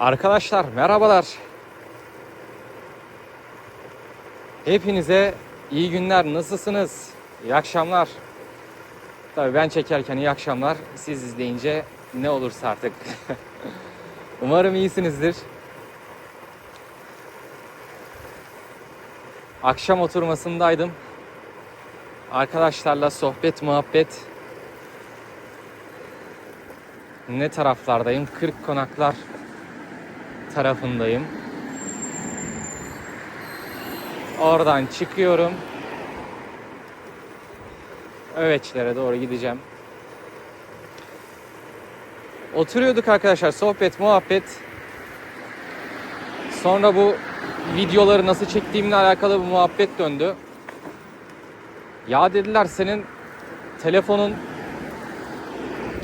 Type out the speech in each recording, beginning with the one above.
Arkadaşlar merhabalar. Hepinize iyi günler. Nasılsınız? İyi akşamlar. Tabii ben çekerken iyi akşamlar. Siz izleyince ne olursa artık. Umarım iyisinizdir. Akşam oturmasındaydım. Arkadaşlarla sohbet, muhabbet. Ne taraflardayım? Kırk konaklar tarafındayım. Oradan çıkıyorum. Öveçlere doğru gideceğim. Oturuyorduk arkadaşlar sohbet muhabbet. Sonra bu videoları nasıl çektiğimle alakalı bir muhabbet döndü. Ya dediler senin telefonun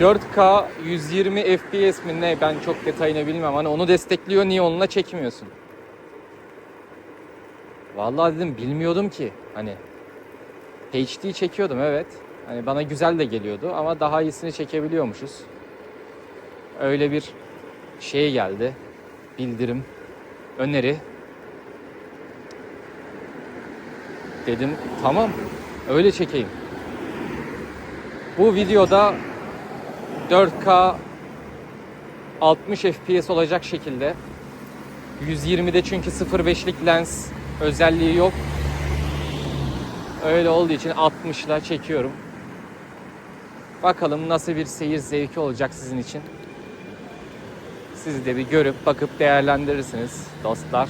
4K 120 FPS mi ne ben çok detayını bilmem. Hani onu destekliyor niye onunla çekmiyorsun? Vallahi dedim bilmiyordum ki. Hani HD çekiyordum evet. Hani bana güzel de geliyordu ama daha iyisini çekebiliyormuşuz. Öyle bir şey geldi. Bildirim, öneri. Dedim tamam öyle çekeyim. Bu videoda 4K 60 FPS olacak şekilde 120'de çünkü 0.5'lik lens özelliği yok. Öyle olduğu için 60 ile çekiyorum. Bakalım nasıl bir seyir zevki olacak sizin için. Siz de bir görüp bakıp değerlendirirsiniz dostlar.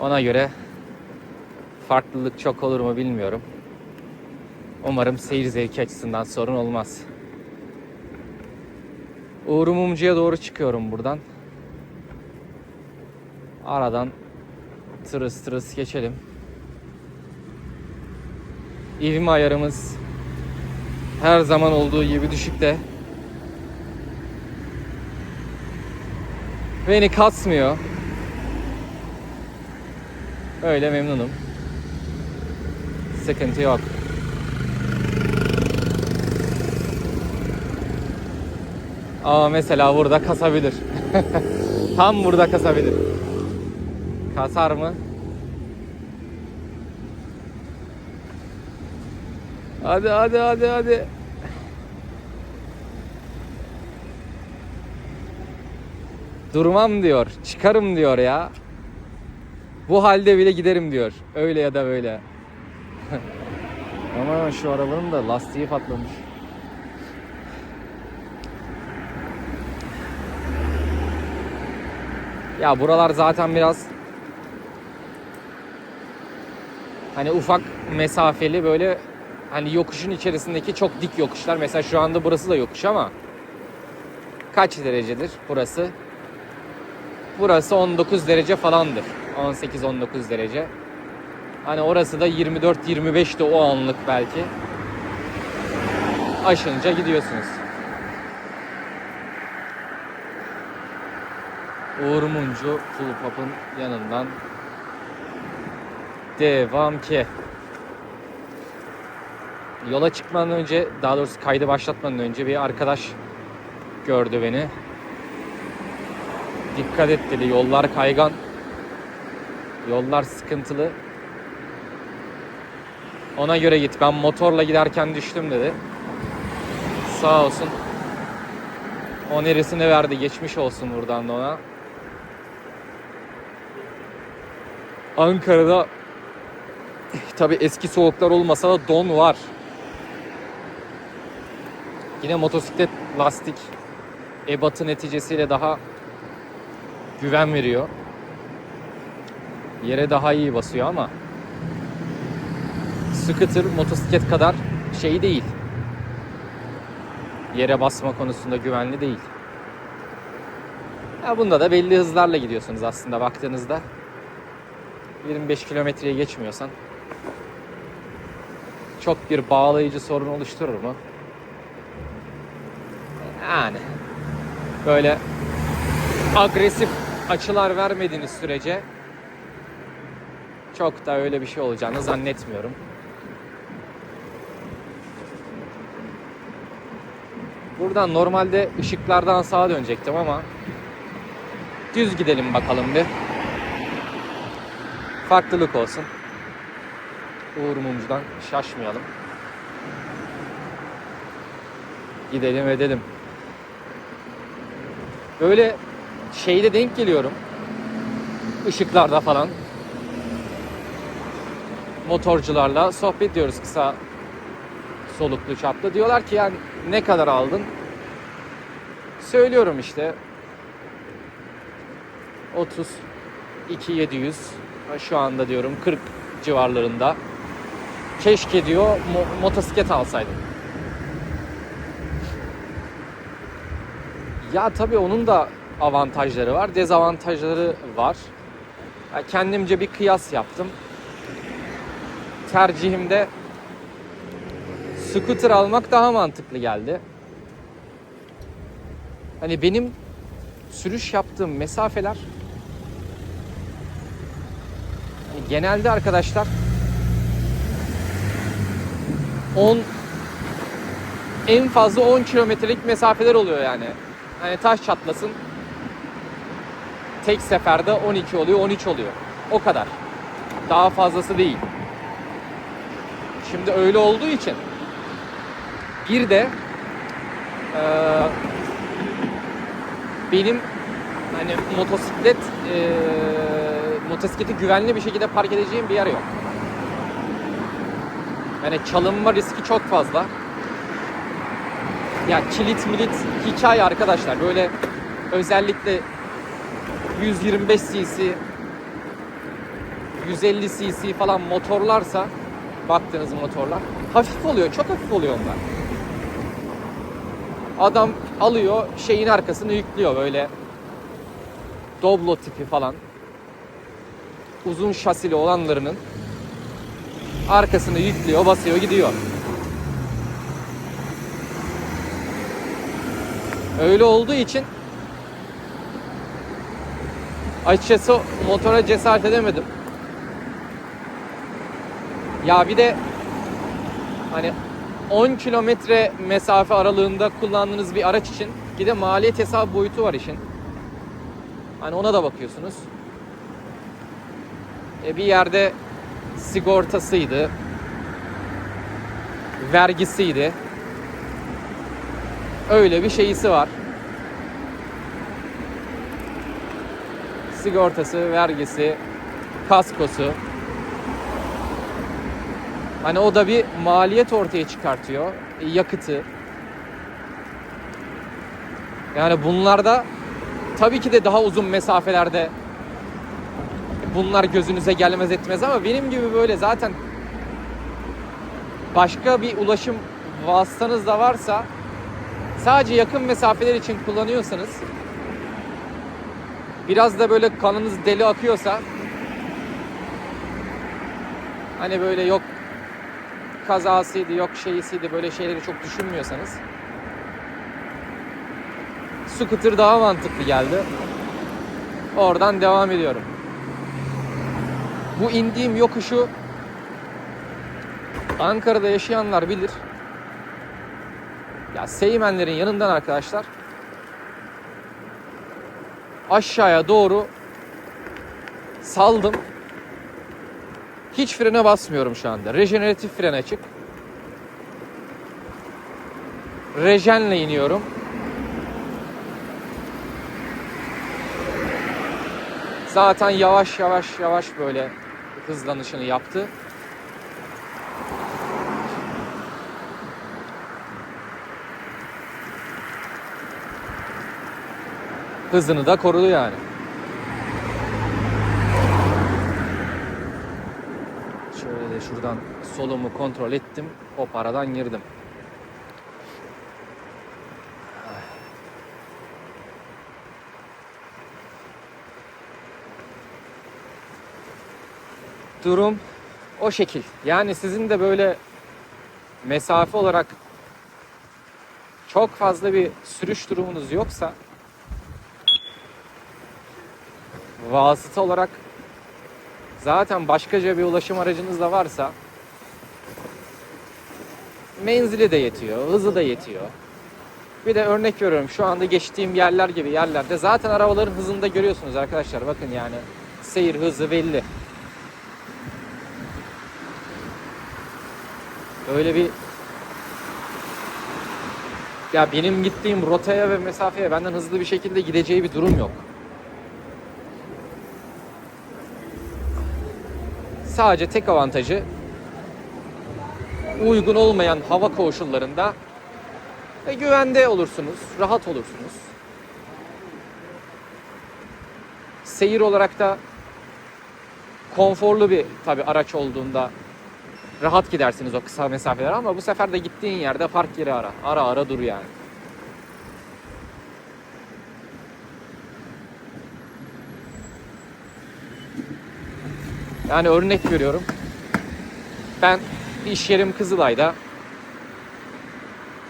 Ona göre farklılık çok olur mu bilmiyorum. Umarım seyir zevki açısından sorun olmaz. Uğur Mumcu'ya doğru çıkıyorum buradan. Aradan tırıs tırıs geçelim. İvme ayarımız her zaman olduğu gibi düşükte. Beni kasmıyor. Öyle memnunum. Sıkıntı yok. Ama mesela burada kasabilir. Tam burada kasabilir. Kasar mı? Hadi hadi hadi hadi. Durmam diyor. Çıkarım diyor ya. Bu halde bile giderim diyor. Öyle ya da böyle. Ama şu arabanın da lastiği patlamış. Ya buralar zaten biraz hani ufak mesafeli böyle hani yokuşun içerisindeki çok dik yokuşlar. Mesela şu anda burası da yokuş ama kaç derecedir burası? Burası 19 derece falandır. 18-19 derece. Hani orası da 24-25'ti o anlık belki. Aşınca gidiyorsunuz. Uğur Mumcu Full Pop'un yanından devam ki. Yola çıkmadan önce, daha doğrusu kaydı başlatmadan önce bir arkadaş gördü beni. Dikkat et dedi, yollar kaygan. Yollar sıkıntılı. Ona göre git. Ben motorla giderken düştüm dedi. Sağ olsun. O neresine verdi. Geçmiş olsun buradan da ona. Ankara'da tabi eski soğuklar olmasa da don var. Yine motosiklet lastik ebatı neticesiyle daha güven veriyor. Yere daha iyi basıyor ama scooter motosiklet kadar şey değil. Yere basma konusunda güvenli değil. Ya bunda da belli hızlarla gidiyorsunuz aslında baktığınızda. 25 kilometreye geçmiyorsan çok bir bağlayıcı sorun oluşturur mu? Yani böyle agresif açılar vermediğiniz sürece çok da öyle bir şey olacağını zannetmiyorum. Buradan normalde ışıklardan sağa dönecektim ama düz gidelim bakalım bir. Farklılık olsun. Uğur Mumcu'dan şaşmayalım. Gidelim edelim. Böyle şeyde denk geliyorum. Işıklarda falan. Motorcularla sohbet ediyoruz kısa soluklu çaplı. Diyorlar ki yani ne kadar aldın? Söylüyorum işte 30 2700 şu anda diyorum 40 civarlarında. Keşke diyor mo- motosiklet alsaydım. Ya tabii onun da avantajları var, dezavantajları var. Ya kendimce bir kıyas yaptım. Tercihimde scooter almak daha mantıklı geldi. Hani benim sürüş yaptığım mesafeler hani genelde arkadaşlar 10 en fazla 10 kilometrelik mesafeler oluyor yani. Hani taş çatlasın tek seferde 12 oluyor, 13 oluyor. O kadar. Daha fazlası değil. Şimdi öyle olduğu için bir de eee, benim hani motosiklet eee, motosikleti güvenli bir şekilde park edeceğim bir yer yok. Yani çalınma riski çok fazla. Ya kilit milit hikaye arkadaşlar. Böyle özellikle 125 cc 150 cc falan motorlarsa baktığınız motorlar hafif oluyor. Çok hafif oluyor onlar. Adam alıyor şeyin arkasını yüklüyor böyle Doblo tipi falan uzun şasili olanlarının arkasını yüklüyor, basıyor, gidiyor. Öyle olduğu için açıkçası motora cesaret edemedim. Ya bir de hani 10 kilometre mesafe aralığında kullandığınız bir araç için bir de maliyet hesabı boyutu var işin. Hani ona da bakıyorsunuz. E bir yerde sigortasıydı, vergisiydi. Öyle bir şeyisi var. Sigortası, vergisi, kaskosu. Hani o da bir maliyet ortaya çıkartıyor. Yakıtı. Yani bunlarda tabii ki de daha uzun mesafelerde bunlar gözünüze gelmez etmez ama benim gibi böyle zaten başka bir ulaşım vasıtanız da varsa sadece yakın mesafeler için kullanıyorsanız biraz da böyle kanınız deli akıyorsa hani böyle yok kazasıydı yok şeyisiydi böyle şeyleri çok düşünmüyorsanız scooter daha mantıklı geldi. Oradan devam ediyorum. Bu indiğim yokuşu Ankara'da yaşayanlar bilir. Ya Seymenlerin yanından arkadaşlar aşağıya doğru saldım. Hiç frene basmıyorum şu anda. Rejeneratif fren açık. Rejenle iniyorum. Zaten yavaş yavaş yavaş böyle hızlanışını yaptı. Hızını da korudu yani. Şöyle de şuradan solumu kontrol ettim. Hop aradan girdim. Durum o şekil. Yani sizin de böyle mesafe olarak çok fazla bir sürüş durumunuz yoksa vasıta olarak zaten başkaca bir ulaşım aracınız da varsa menzili de yetiyor, hızı da yetiyor. Bir de örnek veriyorum şu anda geçtiğim yerler gibi yerlerde zaten arabaların hızını da görüyorsunuz arkadaşlar. Bakın yani seyir hızı belli. Öyle bir ya benim gittiğim rotaya ve mesafeye benden hızlı bir şekilde gideceği bir durum yok. Sadece tek avantajı uygun olmayan hava koşullarında ve güvende olursunuz, rahat olursunuz. Seyir olarak da konforlu bir tabi araç olduğunda rahat gidersiniz o kısa mesafeler ama bu sefer de gittiğin yerde park yeri ara. Ara ara dur yani. Yani örnek veriyorum. Ben iş yerim Kızılay'da.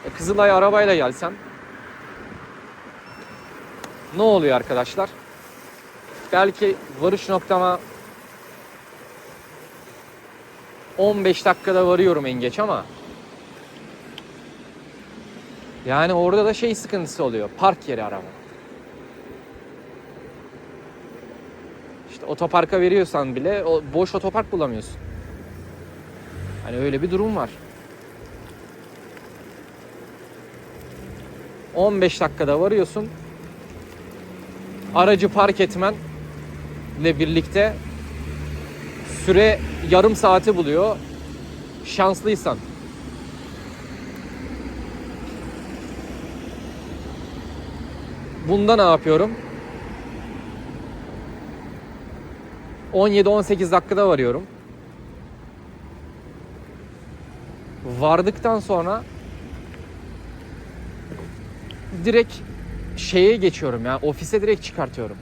E, Kızılay arabayla gelsem ne oluyor arkadaşlar? Belki varış noktama 15 dakikada varıyorum en geç ama yani orada da şey sıkıntısı oluyor. Park yeri arama. Otoparka veriyorsan bile o boş otopark bulamıyorsun. Hani öyle bir durum var. 15 dakikada varıyorsun. Aracı park etmenle birlikte süre yarım saati buluyor. Şanslıysan. Bunda ne yapıyorum? 17-18 dakikada varıyorum. Vardıktan sonra direkt şeye geçiyorum ya ofise direkt çıkartıyorum.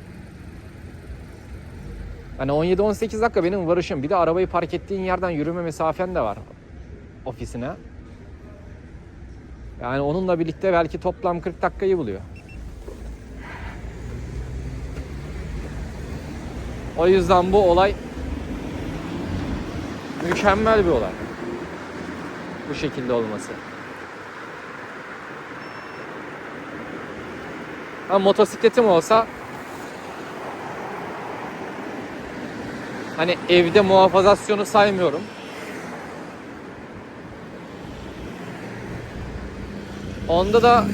Hani 17-18 dakika benim varışım. Bir de arabayı park ettiğin yerden yürüme mesafen de var ofisine. Yani onunla birlikte belki toplam 40 dakikayı buluyor. O yüzden bu olay mükemmel bir olay. Bu şekilde olması. Ha motosikletim olsa hani evde muhafazasyonu saymıyorum. Onda da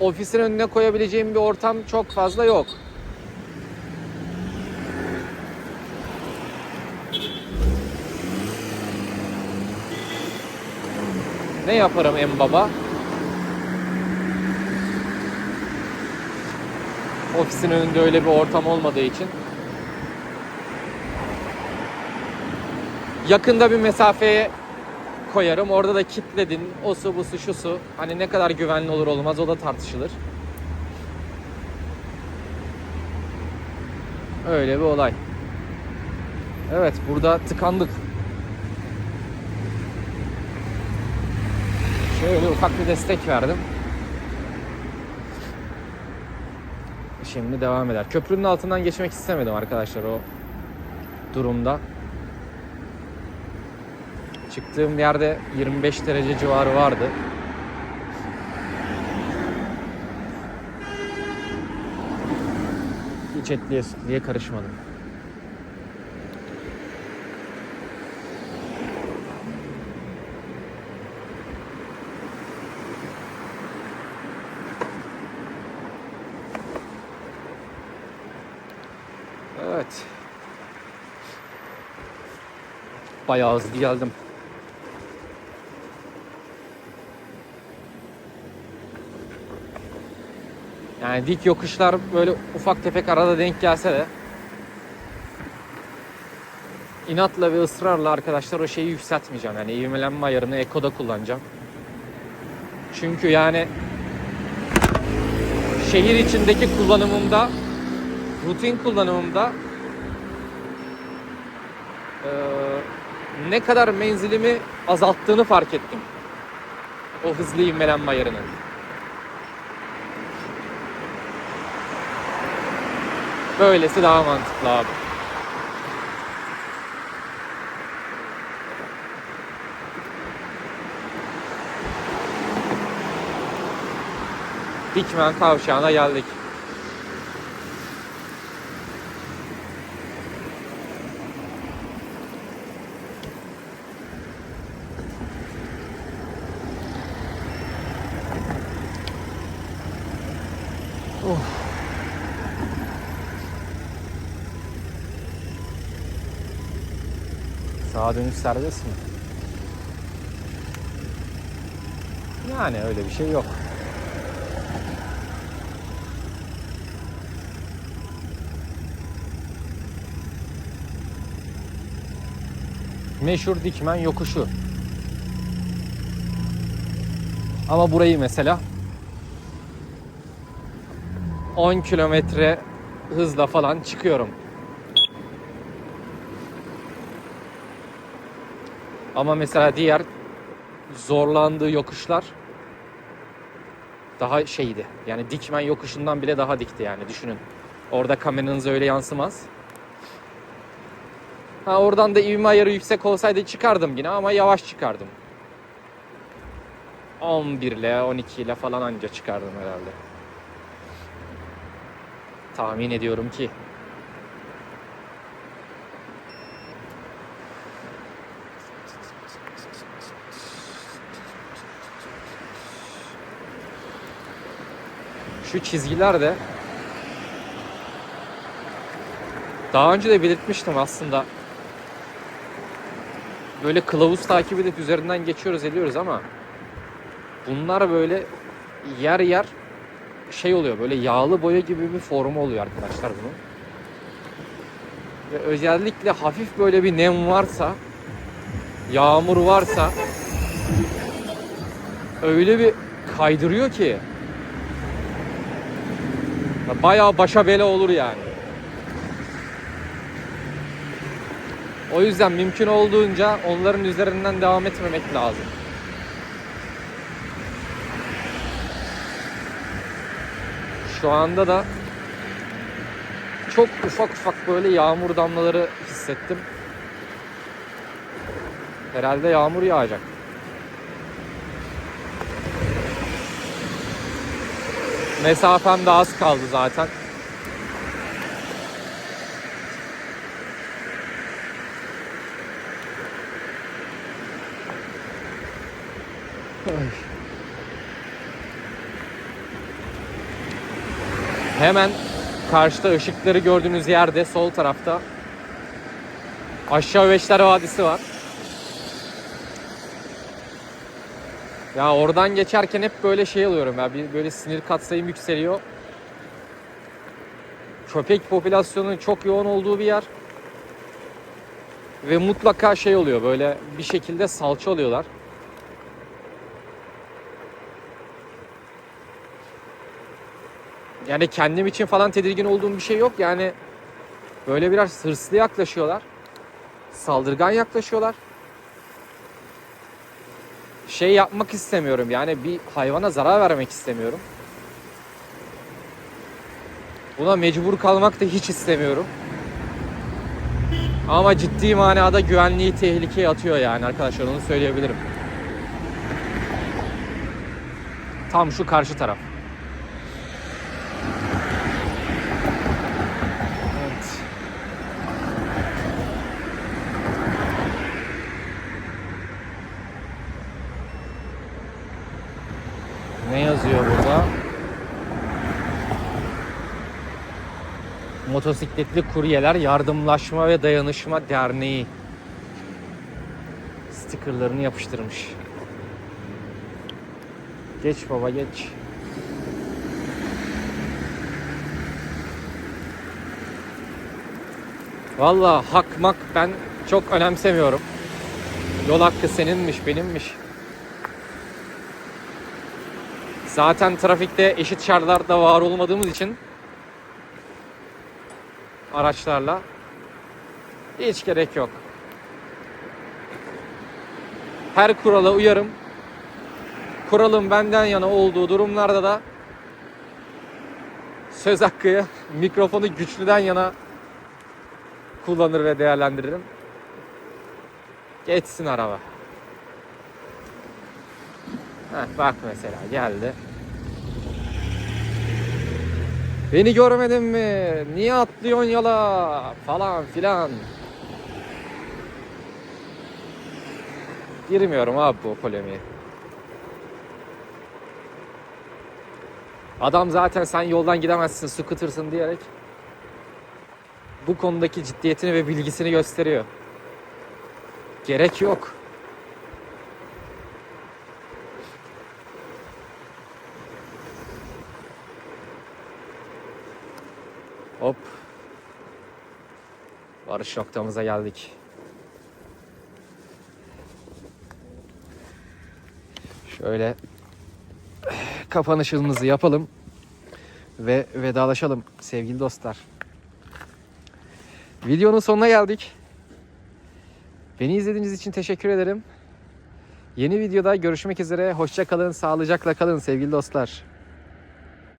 ofisin önüne koyabileceğim bir ortam çok fazla yok. Ne yaparım en baba? Ofisin önünde öyle bir ortam olmadığı için. Yakında bir mesafeye koyarım. Orada da kitledin. O su bu su şu su. Hani ne kadar güvenli olur olmaz o da tartışılır. Öyle bir olay. Evet burada tıkandık. Şöyle ufak bir destek verdim. Şimdi devam eder. Köprünün altından geçmek istemedim arkadaşlar o durumda. Çıktığım yerde 25 derece civarı vardı. Hiç etliye sütliye karışmadım. Evet. Bayağı hızlı geldim. Yani dik yokuşlar böyle ufak tefek arada denk gelse de inatla ve ısrarla arkadaşlar o şeyi yükseltmeyeceğim. Yani ivmelenme ayarını Eko'da kullanacağım. Çünkü yani şehir içindeki kullanımımda rutin kullanımımda eee, ne kadar menzilimi azalttığını fark ettim. O hızlı ivmelenme ayarının. Böylesi daha mantıklı abi. Dikmen kavşağına geldik. Sağa dönüş serbest mi? Yani öyle bir şey yok. Meşhur Dikmen yokuşu. Ama burayı mesela 10 kilometre hızla falan çıkıyorum. Ama mesela diğer zorlandığı yokuşlar daha şeydi. Yani Dikmen yokuşundan bile daha dikti yani düşünün. Orada kameranız öyle yansımaz. Ha oradan da ivme ayarı yüksek olsaydı çıkardım yine ama yavaş çıkardım. 11 ile 12 ile falan anca çıkardım herhalde. Tahmin ediyorum ki. Şu çizgiler de daha önce de belirtmiştim aslında. Böyle kılavuz takip edip üzerinden geçiyoruz ediyoruz ama bunlar böyle yer yer şey oluyor böyle yağlı boya gibi bir formu oluyor arkadaşlar bunun. Ve özellikle hafif böyle bir nem varsa yağmur varsa öyle bir kaydırıyor ki bayağı başa bela olur yani. O yüzden mümkün olduğunca onların üzerinden devam etmemek lazım. Şu anda da çok ufak ufak böyle yağmur damlaları hissettim. Herhalde yağmur yağacak. Mesafem de az kaldı zaten. Hemen karşıda ışıkları gördüğünüz yerde sol tarafta Aşağı Öveçler Vadisi var. Ya oradan geçerken hep böyle şey alıyorum ya. Bir böyle sinir katsayım yükseliyor. Köpek popülasyonunun çok yoğun olduğu bir yer. Ve mutlaka şey oluyor böyle bir şekilde salça oluyorlar. Yani kendim için falan tedirgin olduğum bir şey yok. Yani böyle biraz hırslı yaklaşıyorlar. Saldırgan yaklaşıyorlar. Şey yapmak istemiyorum. Yani bir hayvana zarar vermek istemiyorum. Buna mecbur kalmak da hiç istemiyorum. Ama ciddi manada güvenliği tehlikeye atıyor yani arkadaşlar onu söyleyebilirim. Tam şu karşı taraf. Evet. Ne yazıyor burada? Motosikletli Kuryeler Yardımlaşma ve Dayanışma Derneği stikerlerini yapıştırmış. Geç baba geç. Valla hak mak ben çok önemsemiyorum. Yol hakkı seninmiş benimmiş. Zaten trafikte eşit şartlarda var olmadığımız için araçlarla hiç gerek yok. Her kurala uyarım. Kuralın benden yana olduğu durumlarda da söz hakkı mikrofonu güçlüden yana kullanır ve değerlendiririm. Geçsin araba. Heh, bak mesela geldi. Beni görmedin mi? Niye atlıyorsun yola? Falan filan. Girmiyorum abi bu polemiğe. Adam zaten sen yoldan gidemezsin, scooter'sın diyerek bu konudaki ciddiyetini ve bilgisini gösteriyor. Gerek yok. Varış noktamıza geldik. Şöyle kapanışımızı yapalım ve vedalaşalım sevgili dostlar. Videonun sonuna geldik. Beni izlediğiniz için teşekkür ederim. Yeni videoda görüşmek üzere. Hoşça kalın, sağlıcakla kalın sevgili dostlar.